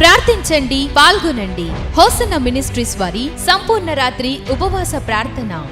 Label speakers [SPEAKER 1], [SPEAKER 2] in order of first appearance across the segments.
[SPEAKER 1] ప్రార్థించండి పాల్గొనండి. Hosanna ministries వారి సంపూర్ణ రాత్రి ఉపవాస ప్రార్థన.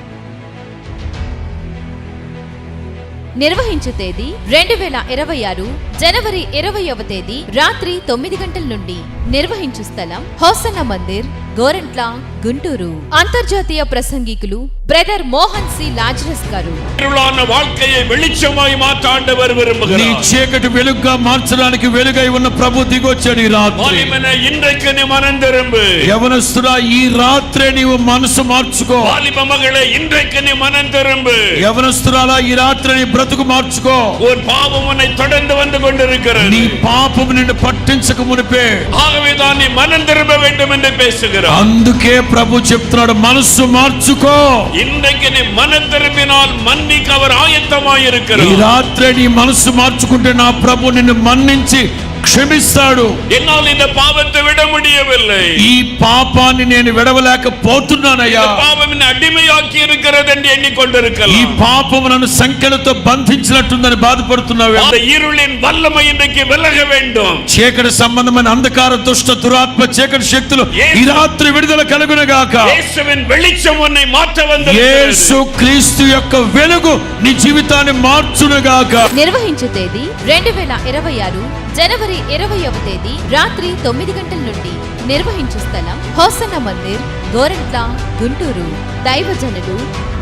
[SPEAKER 1] నిర్వహించు తేదీ రెండు వేల ఇరవై ఆరు జనవరి ఇరవైవ తేదీ రాత్రి తొమ్మిది గంటల నుండి. నిర్వహించు స్థలం హోసన్న మందిర్ గోరంట్ల గుంటూరు అంతర్జాతీయ ప్రసంగికులు బ్రదర్ మోహన్ సి లాజరస్ గారు
[SPEAKER 2] இருளான வாழ்க்கையை வெளிச்சமாய் மாற்ற ஆண்டவர்
[SPEAKER 3] నీ
[SPEAKER 2] விரும்புகிறார்
[SPEAKER 3] చీకటి వెలుగుగా మార్చడానికి వెలుగై ఉన్న ప్రభు దిగొచ్చాడు ఈ రాత్రి
[SPEAKER 2] வாலிபனே இன்றைக்கு நீ மனம் திரும்பு
[SPEAKER 3] యవనస్తుడా ఈ రాత్రే నీవు మనసు మార్చుకో
[SPEAKER 2] வாலிப மகளே இன்றைக்கு நீ மனம் திரும்பு
[SPEAKER 3] యవనస్తురాలా ఈ రాత్రి నీ బ్రతుకు మార్చుకో
[SPEAKER 2] ஒரு பாவம் உன்னை தொடர்ந்து வந்து கொண்டிருக்கிறது
[SPEAKER 3] నీ పాపం నిన్ను పట్టించక మునిపే
[SPEAKER 2] ஆகவேதான் நீ மனம் திரும்ப வேண்டும் என்று பேசுகிறார்
[SPEAKER 3] అందుకే ప్రభు చెప్తున్నాడు మనస్సు మార్చుకో
[SPEAKER 2] இன்றைக்கு நீ மனம் திரும்பினால் மன்னிக்க அவர்
[SPEAKER 3] ఈ
[SPEAKER 2] ஆயத்தமாயிருக்கிறார்
[SPEAKER 3] రాత్రే నీ మనస్సు మార్చుకుంటే నా ప్రభు నిన్ను మన్నించి క్షమిస్తాడు
[SPEAKER 2] என்னால் இந்த பாவத்தை விட முடியவில்லை
[SPEAKER 3] ఈ పాపాన్ని నేను విడవలేకపోతున్నానయ్యా
[SPEAKER 2] இந்த பாவம் என்னை அடிமையாக்கி இருக்கிறது என்று
[SPEAKER 3] ఈ
[SPEAKER 2] எண்ணிக்கொண்டிருக்கலாம்
[SPEAKER 3] పాపము నన్ను సంఖ్యలతో బంధించినట్టుందని బాధపడుతున్నావు
[SPEAKER 2] அந்த இருளின் வல்லமை இன்றைக்கு விலக வேண்டும்
[SPEAKER 3] చీకటి సంబంధమైన అంధకార దుష్ట దురాత్మ చీకటి శక్తులు ఈ రాత్రి విడుదల కలుగునగాక
[SPEAKER 2] இயேசுவின் வெளிச்சம் உன்னை மாற்ற வந்து
[SPEAKER 3] యేసు క్రీస్తు యొక్క వెలుగు నీ జీవితాన్ని మార్చునుగాక
[SPEAKER 1] నిర్వహించు తేదీ రెండు వేల ఇరవై ఆరు జనవరి ఇరవైవ తేదీ రాత్రి తొమ్మిది గంటల నుండి నిర్వహించు స్థలం హోసన మందిర్ గోరంట్ల గుంటూరు. దైవజనులు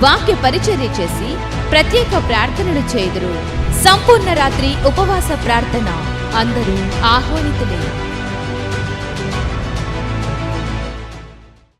[SPEAKER 1] వాక్య పరిచర్య చేసి ప్రత్యేక ప్రార్థనలు చేయుదురు. సంపూర్ణ రాత్రి ఉపవాస ప్రార్థన. అందరూ ఆహ్వానితులే.